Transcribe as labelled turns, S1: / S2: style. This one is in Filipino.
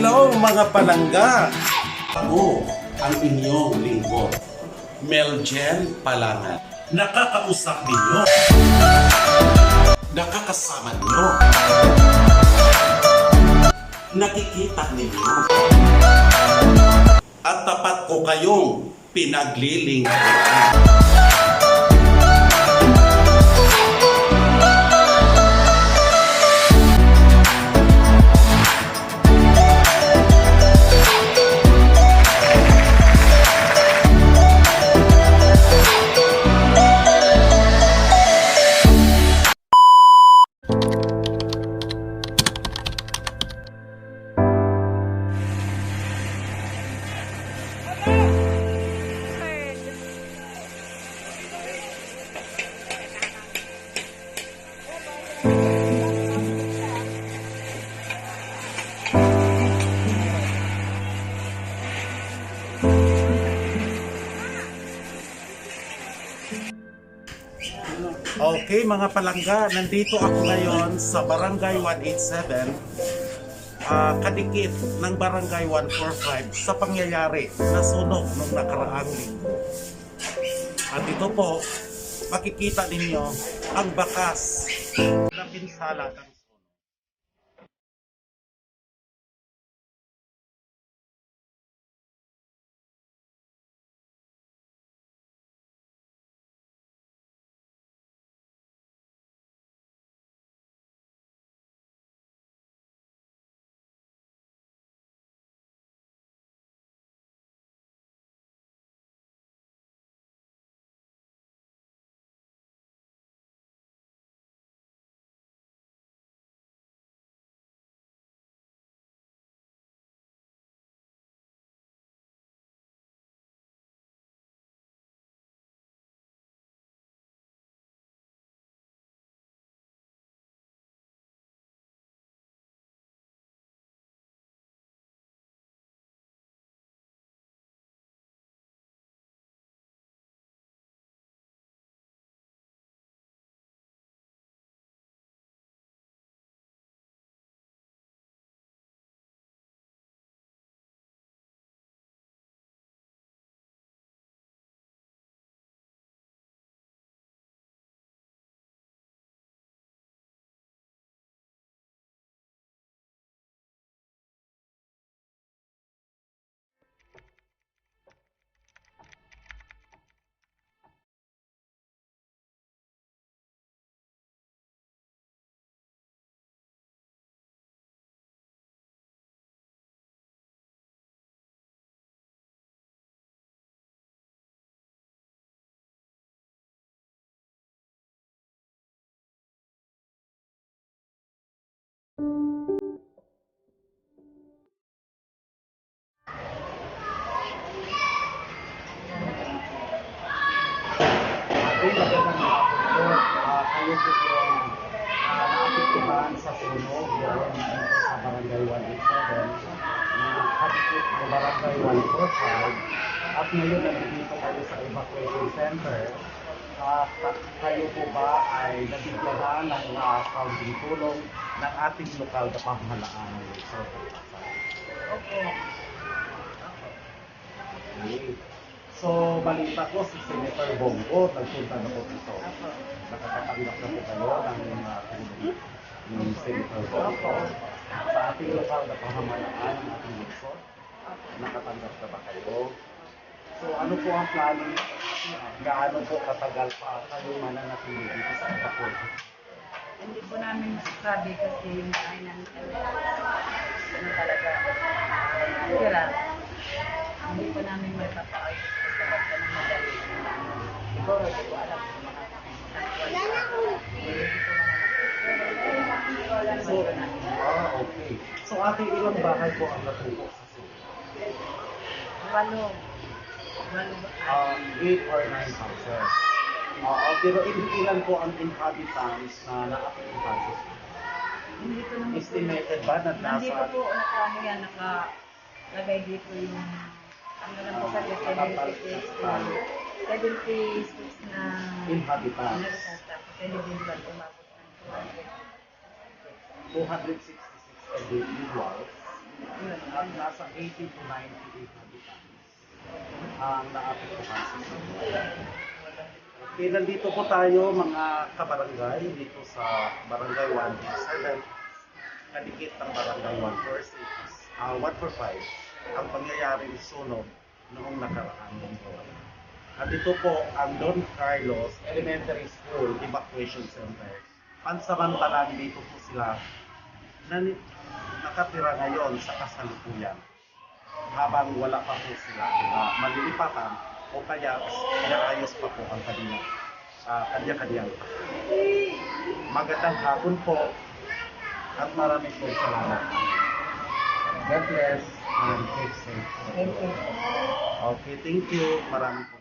S1: Hello mga palangga! Ako ang inyong lingkod, Meljen Palangan. Nakakausap ninyo. Nakakasama ninyo. Nakikita ninyo. At tapat ko kayong pinaglilingkuran. Okay mga palangga, nandito ako ngayon sa Barangay 187 ah, kadikit ng Barangay 145 sa pangyayari na sunog nung nakaraang linggo. At ito po, makikita ninyo ang bakas na pinsala ng
S2: sa sunog doon sa Barangay 187 na kapit ng Barangay 145 at ngayon nandito kayo sa evacuation center. Ah, ka- kayo po ba ay nabigyan ng uh, kaunting tulong ng ating lokal na pamahalaan? So,
S3: Opo.
S2: okay. So, balita ko si Senator Bongo, nagpunta na po dito. Nakakatanggap na po kayo ng uh, tulong ng Senator Bongo. Sa ating lokal na pamahalaan ng ating lungsod, nakatanggap na ba kayo? So ano po ang plano niyo? Gaano po katagal pa kayo mananatili dito sa Bacoor?
S3: Hindi po namin masasabi kasi yung talaga. Ano talaga. Tira. Hindi po namin maipapaayos sa basta ng madali. Siguro, hindi ko alam kung
S2: So, ah, okay. So ate, ilang bahay po ang natupo sa sunog?
S3: Walo. Ba?
S2: Um, 8 or 9 houses. Oo, pero il- ilan po ang inhabitants na naapektuhan sa?
S3: Hindi ko naman
S2: Estimated ba na
S3: Hindi ko
S2: nasa
S3: po naka yan, nakalagay dito yung ano lang po sa 76 na 76 na
S2: inhabitants?
S3: Tapos individual umabot ng 200.
S2: 266 individuals at nasa 80 to 90 inhabitants ang naapektuhan sa sunog. Okay, nandito po tayo mga kabarangay dito sa Barangay 187 kadikit ng Barangay 146 ah 145 ang pangyayaring sunog noong nakaraang linggo. At ito po ang Don Carlos Elementary School Evacuation Center. Pansamantalang dito po sila na nakatira ngayon sa kasalukuyan habang wala pa po sila uh, malilipatan o kaya inaayos pa po ang kanilang uh, kanya-kanyang magandang hapon po at marami po salamat. God bless and keep safe. Okay, thank you. Marami po